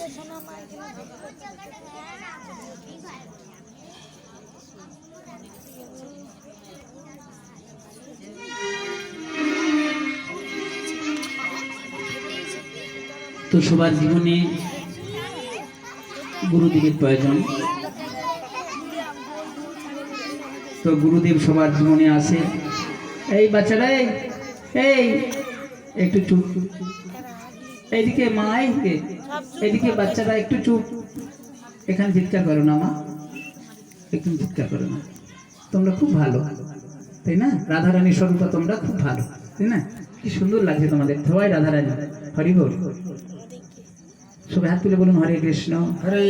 তো সবার জীবনে গুরুদেবের প্রয়োজন তো গুরুদেব সবার জীবনে আসে এই বাচ্চারা এই একটু এইদিকে মা এইদিকে এইদিকে বাচ্চারা একটু চুপ। এখানে চিৎকার করো না মা। একটু চিৎকার করো না। তোমরা খুব ভালো তাই না? রাধারানী স্বরূপ তোমরা খুব ভালো তাই না? কি সুন্দর লাগছে তোমাদের। সবাই রাধারানী। হরি বল সবাই হাত তুলে বলুন হরে কৃষ্ণ হরে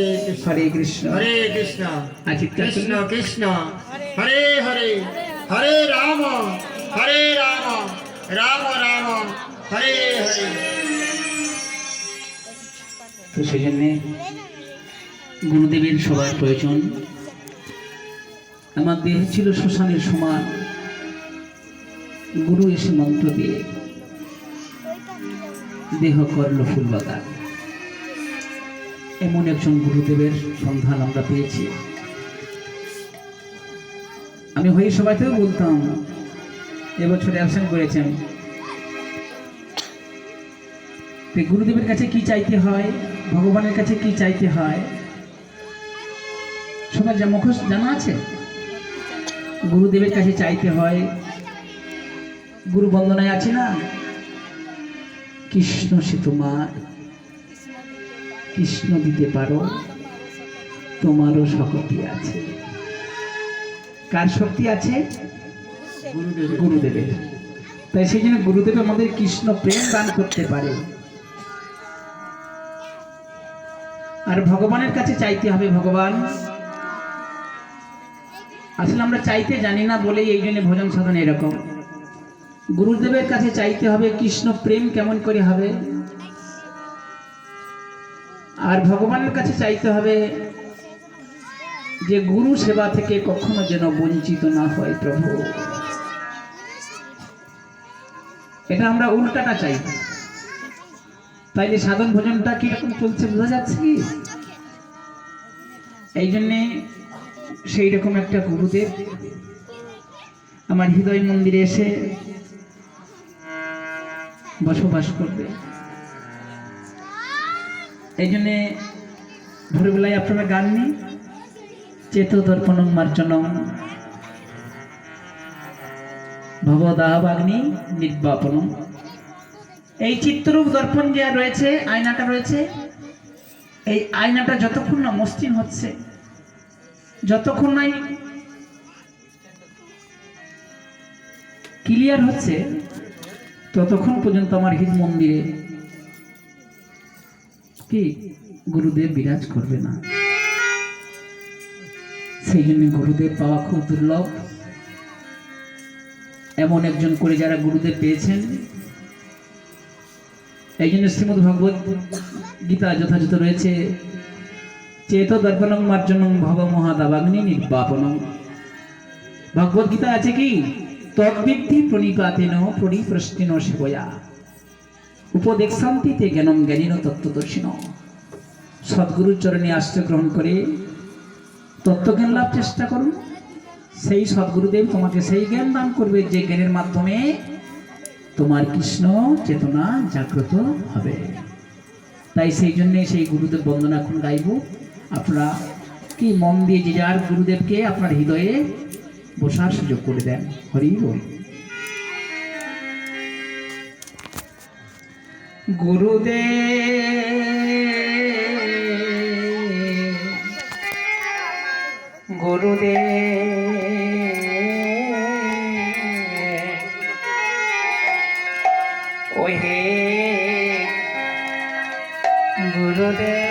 হরে কৃষ্ণ। হরে কৃষ্ণ আর চিৎকার কৃষ্ণ কৃষ্ণ। হরে হরে হরে রাম হরে রাম রাম রাম হরে হরে। তো সেই জন্যে গুরুদেবের সবার প্রয়োজন। আমার দেহ ছিল শ্মশানের সমান। গুরু এসে মন্ত্র দিয়ে দেহ করল ফুল বাগান এমন একজন গুরুদেবের সন্ধান আমরা পেয়েছি। আমি হয়ে সবাইতেও বলতাম, এবছর অ্যাবসেন্ট করেছেন। গুরুদেবের কাছে কি চাইতে হয়? ভগবানের কাছে কি চাইতে হয়? সবার যা মুখোশ জানা আছে? গুরুদেবের কাছে চাইতে হয়। গুরু বন্দনায় আছে না? কৃষ্ণ সে তোমার। কৃষ্ণ দিতে পারো। তোমারও শক্তি আছে। কার শক্তি আছে? গুরুদেবের। তাই সেই জন্য গুরুদেব আমাদের কৃষ্ণ প্রেম দান করতে পারে। আর ভগবানের কাছে চাইতে হবে ভগবান। আসলে আমরা চাইতে জানি না বলেই এই জন্য ভোজন সাধন এরকম। গুরুদেবের কাছে চাইতে হবে কৃষ্ণ প্রেম কেমন করে হবে। আর ভগবানের কাছে চাইতে হবে যে গুরু সেবা থেকে কখনো যেন বঞ্চিত না হয় প্রভু। এটা আমরা উল্টাটা চাই। তাইলে সাধন ভোজনটা কীরকম চলছে, বোঝা যাচ্ছে কি? এই জন্যে সেই রকম একটা গুরুদেব আমার হৃদয় মন্দিরে এসে বসবাস করবে। এই জন্যে ভোরবেলায় আপনারা গান নেই চেত দর্পণম মার্জনম ভবদাহবাগ্নি নির্বাপনম। এই চিত্ররূপ দর্পণ যে রয়েছে, আয়নাটা রয়েছে। এই আয়নাটা যতক্ষণ না মসৃণ হচ্ছে, যতক্ষণ নাই ক্লিয়ার হচ্ছে, ততক্ষণ পর্যন্ত আমার হৃদ মন্দিরে কি গুরুদেব বিরাজ করবে না। সেই জন্য গুরুদেব পাওয়া খুব দুর্লভ। এমন একজন করে যারা গুরুদেব পেয়েছেন এই জন্য শ্রীমদ ভগবত গীতা যথাযথ রয়েছে। চেত দর্পণং মার্জনং ভব মহাদাবাগ্নি নির্বাপনম ভগবত গীতা আছে কি? তদ্বিদ্ধি প্রণিপাতেন পরিপ্রশ্নিন সেবয়া উপদেশ শান্তিতে জ্ঞানম জ্ঞানীন তত্ত্বদর্শিন। সদ্গুরুর চরণে আশ্রয় গ্রহণ করে তত্ত্বজ্ঞান লাভ চেষ্টা করুন। সেই সদ্গুরুদেব তোমাকে সেই জ্ঞান দান করবে যে জ্ঞানের মাধ্যমে তোমার কৃষ্ণ চেতনা জাগ্রত হবে। তাই সেই জন্যে সেই গুরুদেব বন্দনা এখন গাইব। আপনারা কি মন দিয়ে যে যার গুরুদেবকে আপনার হৃদয়ে বসার সুযোগ করে দেন। হরি বল গুরুদেব গুরুদেব। হে গুরুদেব